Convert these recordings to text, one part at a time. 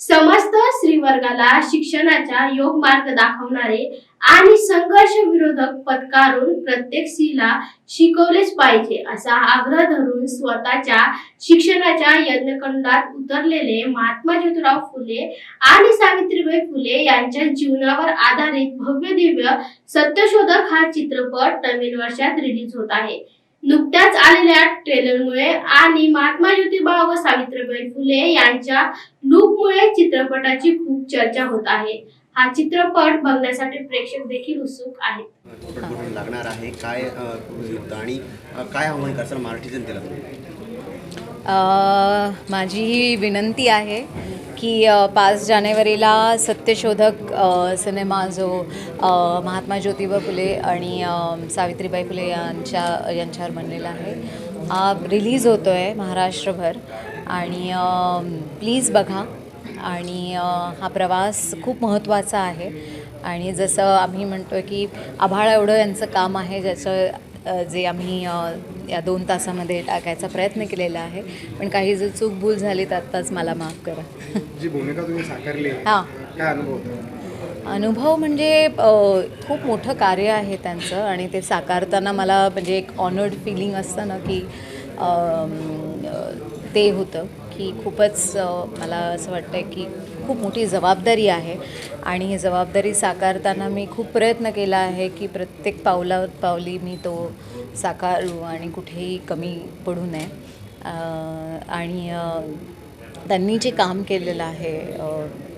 समस्त स्त्रीवर्गाला शिक्षणाचा योग मार्ग दाखवणारे आणि संघर्ष विरोधक पत्कारून प्रत्येक स्त्रीला शिकवलेच पाहिजे असा आग्रह धरून स्वतःच्या शिक्षणाच्या यज्ञकंडात उतरलेले महात्मा ज्योतिराव फुले आणि सावित्रीबाई फुले यांच्या जीवनावर आधारित भव्य दिव्य सत्यशोधक हा चित्रपट नवीन वर्षात रिलीज होत आहे. नुकत्याच आलेल्या ट्रेलरमुळे आणि महात्मा ज्योतिबा व सावित्रीबाई फुले यांच्या लुकमुळे चित्रपटाची खूप चर्चा होत आहे. हा चित्रपट बघण्यासाठी प्रेक्षक देखील उत्सुक आहेत. चित्रपट लागणार आहे. काय आणि काय आव्हान करसाल मराठी जनतेला तुम्ही? अ, माझी ही विनंती आहे की पाच जानेवारीला सत्यशोधक सिनेमा जो महात्मा ज्योतिबा फुले आणि सावित्रीबाई फुले यांच्या यांच्यावर बनलेला आहे हा रिलीज होतो आहे महाराष्ट्रभर. आणि प्लीज बघा. आणि हा प्रवास खूप महत्त्वाचा आहे. आणि जसं आम्ही म्हणतो की आभाळ एवढं यांचं काम आहे ज्याचं जे आम्ही या दोन तासामध्ये टाकायचा प्रयत्न केलेला आहे. पण काही जर चूक भूल झाली तर आत्ताच मला माफ करा. जी भूमिका तुम्ही साकारली आहे, हां. काय अनुभव? अनुभव म्हणजे खूप मोठं कार्य आहे त्यांचं आणि ते साकारताना मला म्हणजे एक ऑनर्ड फिलिंग असतं ना की ते होतं. की खूपच मला असं वाटतं की खूप मोठी जबाबदारी आहे. आणि ही जबाबदारी साकारताना मी खूप प्रयत्न केला आहे की प्रत्येक पावला पावली मी तो साकारू आणि कुठेही कमी पडू नये. आणि त्यांनी जे काम केलेलं आहे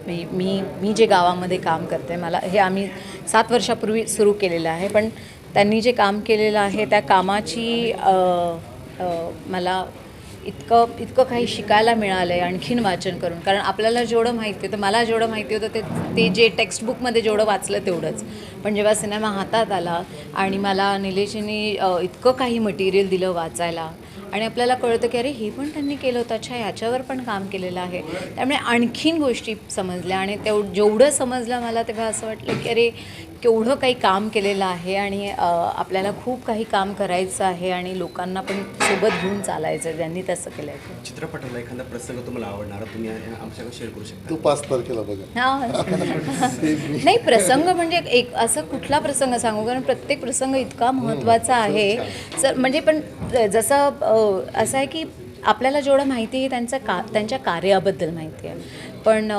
मी मी मी जे गावामध्ये काम करते मला हे आम्ही सात वर्षापूर्वी सुरू केलेलं आहे पण त्यांनी जे काम केलेलं आहे त्या कामाची आ, आ, मला इतकं इतकं काही शिकायला मिळालं आहे आणखीन वाचन करून. कारण आपल्याला जेवढं माहिती होतं मला जेवढं माहिती होतं ते ते जे टेक्स्टबुकमध्ये जेवढं वाचलं तेवढंच. पण जेव्हा सिनेमा हातात आला आणि मला निलेशनी इतकं काही मटेरियल दिलं वाचायला आणि आपल्याला कळतं की अरे हे पण त्यांनी केलं होतं. अच्छा ह्याच्यावर पण काम केलेलं आहे. त्यामुळे आणखीन गोष्टी समजल्या आणि तेव जेवढं समजलं मला तेव्हा असं वाटलं की अरे केवढं काही काम केलेलं आहे आणि आपल्याला खूप काही काम करायचं आहे आणि लोकांना पण सोबत घेऊन चालायचं आहे ज्यांनी तसं केलं आहे चित्रपटातला एखादा प्रसंग तुम्हाला आवडणारा तुम्ही आमच्याकडे शेअर करू शकता. तू पाच तारखेला बघा. हा. नाही प्रसंग म्हणजे एक असं कुठला प्रसंग सांगू? कारण प्रत्येक प्रसंग इतका महत्त्वाचा आहे. सर म्हणजे पण जसं असं आहे की आपल्याला जेवढं माहिती आहे त्यांचं का त्यांच्या कार्याबद्दल माहिती आहे. पण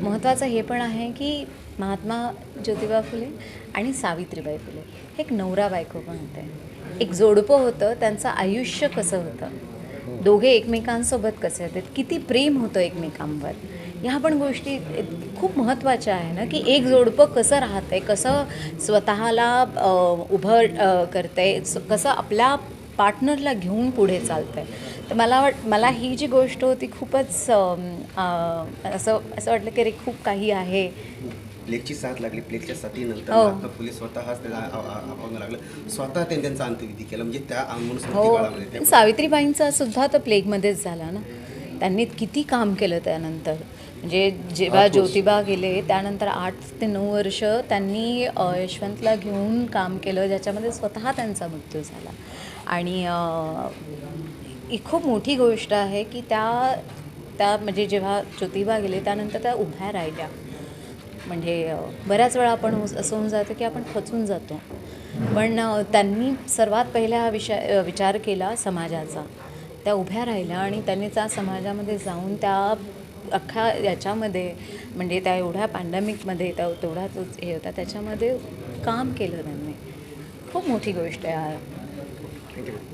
महत्त्वाचं हे पण आहे की महात्मा ज्योतिबा फुले आणि सावित्रीबाई फुले. हे एक नवरा बायको पण होते. एक जोडपं होतं त्यांचं आयुष्य कसं होतं? दोघे एकमेकांसोबत कसे होते? किती प्रेम होतं एकमेकांवर? ह्या पण गोष्टी खूप महत्त्वाच्या आहे ना की एक जोडपं कसं राहतंय कसं स्वतःला उभं अ, आहे कसं आपल्या पार्टनरला घेऊन पुढे चालतं आहे मला वाट मला ही जी गोष्ट होती खूपच असं असं वाटलं की अरे खूप काही आहे. प्लेगची साथ लागली. प्लेगच्या साथीनंतर हो. महात्मा फुले स्वतःच त्याला अपंग लागलं. स्वतः त्यांनी त्यांचा अंत्यविधी केला. म्हणजे त्या हो. सावित्रीबाईंचा सुद्धा तर प्लेगमध्येच झाला ना. त्यांनी किती काम केलं त्यानंतर. म्हणजे जेव्हा ज्योतिबा गेले त्यानंतर आठ ते नऊ वर्ष त्यांनी यशवंतला घेऊन काम केलं ज्याच्यामध्ये स्वतः त्यांचा मृत्यू झाला. आणि ही खूप मोठी गोष्ट आहे की त्या त्या म्हणजे जेव्हा ज्योतिबा गेले त्यानंतर त्या उभ्या राहिल्या. म्हणजे बऱ्याच वेळा आपण असं होऊन जातं की आपण खचून जातो. पण त्यांनी सर्वात पहिला हा विषय विचार केला समाजाचा. त्या उभ्या राहिल्या आणि त्यांनी त्या समाजामध्ये जाऊन त्या अख्ख्या याच्यामध्ये म्हणजे त्या एवढ्या पॅन्डेमिकमध्ये त्या तेवढा तो हे होता त्याच्यामध्ये काम केलं त्यांनी. खूप मोठी गोष्ट आहे. Thank you.